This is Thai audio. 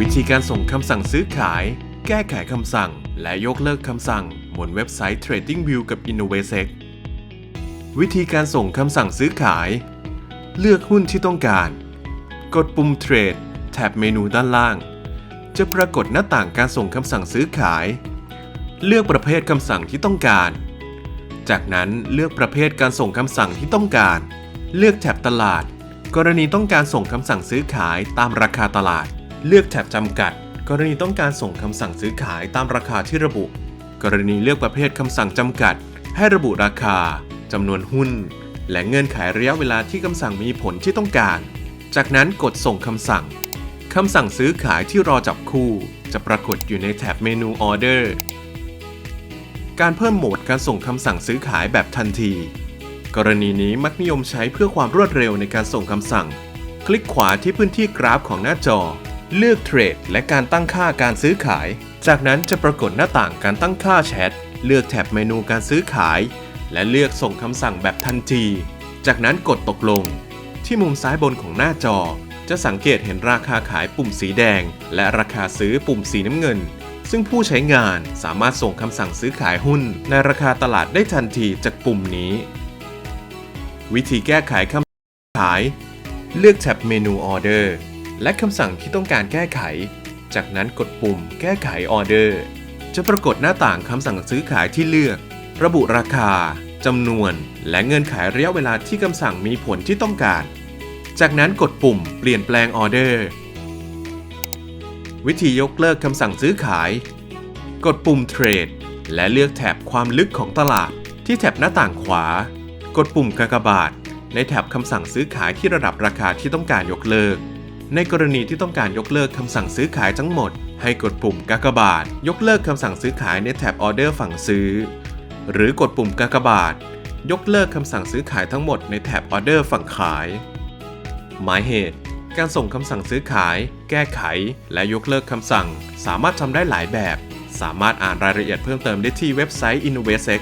วิธีการส่งคำสั่งซื้อขาย แก้ไขคำสั่ง และยกเลิกคำสั่งบนเว็บไซต์ TradingView กับ InnovAsec วิธีการส่งคำสั่งซื้อขาย เลือกหุ้นที่ต้องการ กดปุ่ม Trade แท็บเมนูด้านล่าง จะปรากฏหน้าต่างการส่งคำสั่งซื้อขาย เลือกประเภทคำสั่งที่ต้องการ จากนั้นเลือกประเภทการส่งคำสั่งที่ต้องการ เลือกแท็บตลาด กรณีต้องการส่งคำสั่งซื้อขายตามราคาตลาด เลือกแท็บจำกัด กรณีต้องการส่งคำสั่งซื้อขายตามราคาที่ระบุ กรณีเลือกประเภทคำสั่งจำกัด ให้ระบุราคาจำนวนหุ้น และเงื่อนไขระยะเวลาที่คำสั่งมีผลที่ต้องการ จากนั้นกดส่งคำสั่งคำสั่งซื้อขายที่รอจับคู่ จะปรากฏอยู่ในแท็บเมนู Order การเพิ่มโหมดการส่งคำสั่งซื้อขายแบบทันที กรณีนี้มักนิยมใช้เพื่อความรวดเร็วในการส่งคำสั่ง คลิกขวาที่พื้นที่กราฟของหน้าจอ เลือกเทรดและการตั้งค่าการซื้อขาย จากนั้นจะปรากฏหน้าต่างการตั้งค่าแชท เลือกแท็บเมนูการซื้อขาย และเลือกส่งคำสั่งแบบทันที จากนั้นกดตกลง ที่มุมซ้ายบนของหน้าจอ จะสังเกตเห็นราคาขายปุ่มสีแดง และราคาซื้อปุ่มสีน้ำเงิน ซึ่งผู้ใช้งานสามารถส่งคำสั่งซื้อขายหุ้น ในราคาตลาดได้ทันทีจากปุ่มนี้ วิธีแก้ไขคำขาย เลือกแท็บเมนู Order และคำสั่งที่ต้องการแก้ไข จากนั้นกดปุ่มแก้ไขออเดอร์ จะปรากฏหน้าต่างคำสั่งซื้อขายที่เลือก ระบุราคาจำนวน และเงื่อนไขระยะเวลาที่คำสั่งมีผลที่ต้องการ จากนั้นกดปุ่มเปลี่ยนแปลงออเดอร์ วิธียกเลิกคำสั่งซื้อขาย กดปุ่มเทรดและเลือกแถบความลึกของตลาด ที่แถบหน้าต่างขวา กดปุ่มกากบาท ในแถบคำสั่งซื้อขายที่ระดับราคาที่ต้องการยกเลิก ในกรณีที่ต้องการยกเลิกคำสั่งซื้อขายทั้งหมด ให้กดปุ่มกากบาท ยกเลิกคำสั่งซื้อขายในแถบออเดอร์ฝั่งซื้อ หรือกดปุ่มกากบาท ยกเลิกคำสั่งซื้อขายทั้งหมดในแถบออเดอร์ฝั่งขาย หมายเหตุ การส่งคำสั่งซื้อขาย แก้ไข และยกเลิกคำสั่ง สามารถทำได้หลายแบบ สามารถอ่านรายละเอียดเพิ่มเติมได้ที่เว็บไซต์ InnovAsec